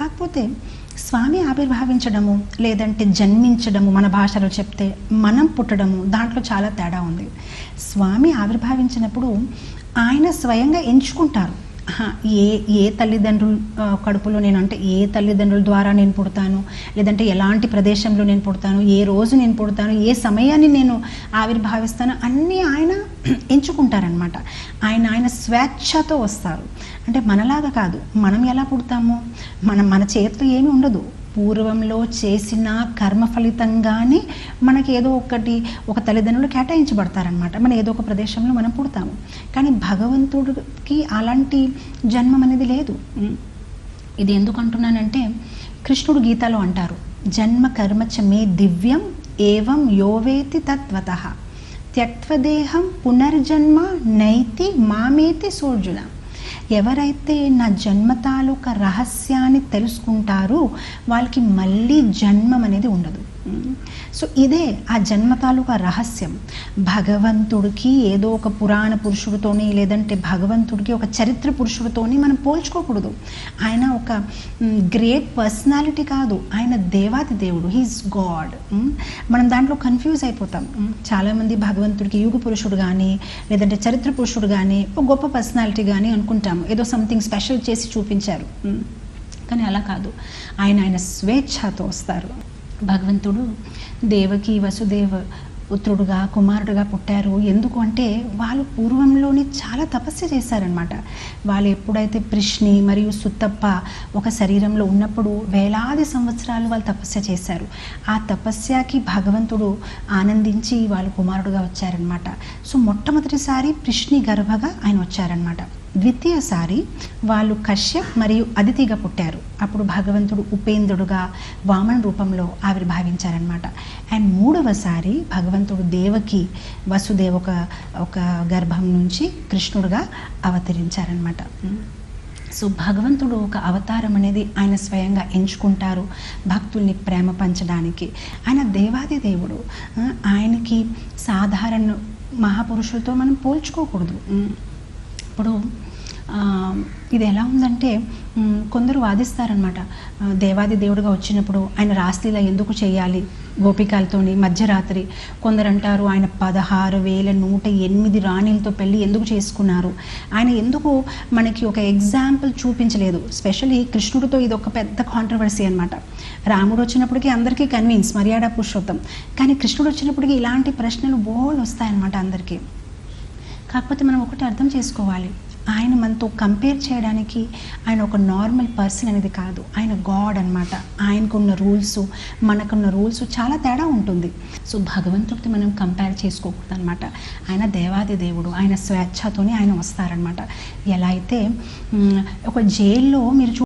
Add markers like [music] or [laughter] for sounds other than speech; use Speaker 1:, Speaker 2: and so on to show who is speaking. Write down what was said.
Speaker 1: కాకపోతే స్వామి ఆవిర్భావించడము లేదంటే జన్మించడము మన భాషలో చెప్తే మనం పుట్టడము దాంట్లో చాలా తేడా ఉంది. స్వామి ఆవిర్భావించినప్పుడు ఆయన స్వయంగా ఎంచుకుంటారు. ఏ ఏ తల్లిదండ్రులు కడుపులో నేను అంటే ఏ తల్లిదండ్రుల ద్వారా నేను పుడతాను? లేదంటే ఎలాంటి ప్రదేశంలో నేను పుడతాను? ఏ రోజు నేను పుడతాను? ఏ సమయాన్ని నేను ఆవిర్భావిస్తాను? అన్నీ ఆయన [clears throat] ఎంచుకుంటారనమాట ఆయన ఆయన స్వేచ్ఛతో వస్తారు. అంటే మనలాగా కాదు. మనం ఎలా పుడతామో? మనం మన చేతిలో ఏమీ ఉండదు. పూర్వంలో చేసిన కర్మ ఫలితంగానే మనకి ఏదో ఒకటి ఒక తల్లిదండ్రులు కేటాయించబడతారనమాట మనం ఏదో ఒక ప్రదేశంలో మనం పుడతాము. కానీ భగవంతుడికి అలాంటి జన్మం అనేది లేదు. ఇది ఎందుకు అంటున్నానంటే కృష్ణుడు గీతలో అంటారు జన్మ కర్మచ మే దివ్యం ఏవం యోవేతి తత్వత త్యక్వదేహం పునర్జన్మ నైతి మామేతి సోర్జున. ఎవరైతే నా జన్మ తాలూకా రహస్యాన్ని తెలుసుకుంటారో వాళ్ళకి మళ్ళీ జన్మం అనేది ఉండదు. సో ఇదే ఆ జన్మ తాలూకా రహస్యం. భగవంతుడికి ఏదో ఒక పురాణ పురుషుడితోని లేదంటే భగవంతుడికి ఒక చరిత్ర పురుషుడితోని మనం పోల్చుకోకూడదు. ఆయన ఒక గ్రేట్ పర్సనాలిటీ కాదు. ఆయన దేవాది దేవుడు. హీస్ గాడ్ మనం దాంట్లో కన్ఫ్యూజ్ అయిపోతాం. చాలామంది భగవంతుడికి యుగ పురుషుడు కానీ లేదంటే చరిత్ర పురుషుడు కానీ ఒక గొప్ప పర్సనాలిటీ కానీ అనుకుంటాం ఏదో సంథింగ్ స్పెషల్ చేసి చూపించారు. కానీ అలా కాదు. ఆయన ఆయన స్వేచ్ఛతో వస్తారు. భగవంతుడు దేవకి వసుదేవ పుత్రుడుగా కుమారుడుగా పుట్టారు. ఎందుకు అంటే వాళ్ళు పూర్వంలోనే చాలా తపస్సు చేశారనమాట వాళ్ళు ఎప్పుడైతే కృష్ణి మరియు సుత్తప్ప ఒక శరీరంలో ఉన్నప్పుడు వేలాది సంవత్సరాలు వాళ్ళు తపస్య చేశారు. ఆ తపస్యకి భగవంతుడు ఆనందించి వాళ్ళు కుమారుడుగా వచ్చారనమాట సో మొట్టమొదటిసారి కృష్ణి గర్భగా ఆయన వచ్చారనమాట ద్వితీయసారి వాళ్ళు కశ్యప్ మరియు అదితిగా పుట్టారు. అప్పుడు భగవంతుడు ఉపేంద్రుడుగా వామన రూపంలో ఆవిర్భావించారనమాట అండ్ మూడవసారి భగవంతుడు దేవకి వసుదేవ ఒక ఒక గర్భం నుంచి కృష్ణుడుగా అవతరించారనమాట సో భగవంతుడు ఒక అవతారం అనేది ఆయన స్వయంగా ఎంచుకుంటారు భక్తుల్ని ప్రేమ పంచడానికి. ఆయన దేవాది దేవుడు. ఆయనకి సాధారణ మహాపురుషులతో మనం పోల్చుకోకూడదు. ఇప్పుడు ఇది ఎలా ఉందంటే కొందరు వాదిస్తారనమాట దేవాది దేవుడుగా వచ్చినప్పుడు ఆయన రాస్లీల ఎందుకు చేయాలి? గోపికలతోని మధ్యరాత్రి కొందరు అంటారు ఆయన పదహారు వేల నూట ఎనిమిది రాణిలతో పెళ్ళి ఎందుకు చేసుకున్నారు? ఆయన ఎందుకు మనకి ఒక ఎగ్జాంపుల్ చూపించలేదు? స్పెషల్లీ కృష్ణుడితో ఇది ఒక పెద్ద కాంట్రవర్సీ అనమాట రాముడు వచ్చినప్పటికీ అందరికీ కన్విన్స్ మర్యాద పురుషోత్తం. కానీ కృష్ణుడు వచ్చినప్పటికీ ఇలాంటి ప్రశ్నలు బోల్ వస్తాయన్నమాట అందరికీ. కాకపోతే మనం ఒకటి అర్థం చేసుకోవాలి. ఆయన మనతో కంపేర్ చేయడానికి ఆయన ఒక నార్మల్ పర్సన్ అనేది కాదు. ఆయన గాడ్ అనమాట ఆయనకున్న రూల్స్ మనకున్న రూల్స్ చాలా తేడా ఉంటుంది. సో భగవంతుడితో మనం కంపేర్ చేసుకోకూడదు అనమాట ఆయన దేవాది దేవుడు ఆయన స్వేచ్ఛతోనే ఆయన వస్తారనమాట ఎలా అయితే ఒక జైల్లో మీరు చూ